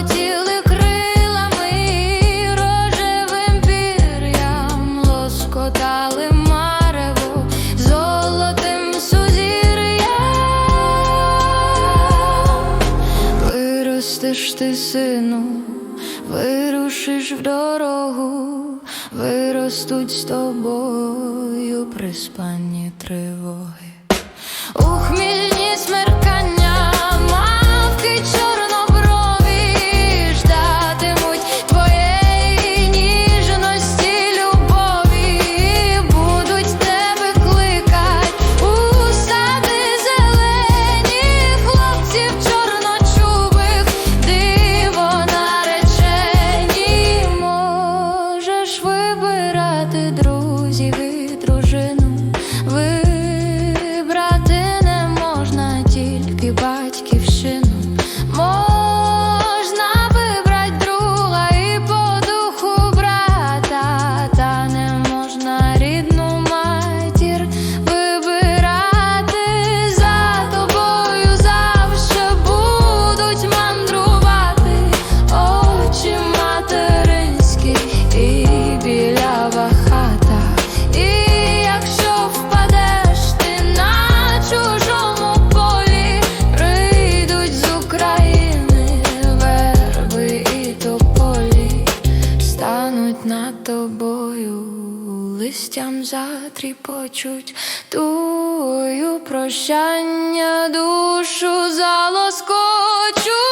Шепотіли крилами рожевим пір'ям, лоскотали мареву золотим сузір'ям Виростеш ти, сину, вирушиш в дорогу, виростуть з тобою приспанні тривоги. друзів. тобою, листям затріпочуть тую прощання, душу залоскочуть.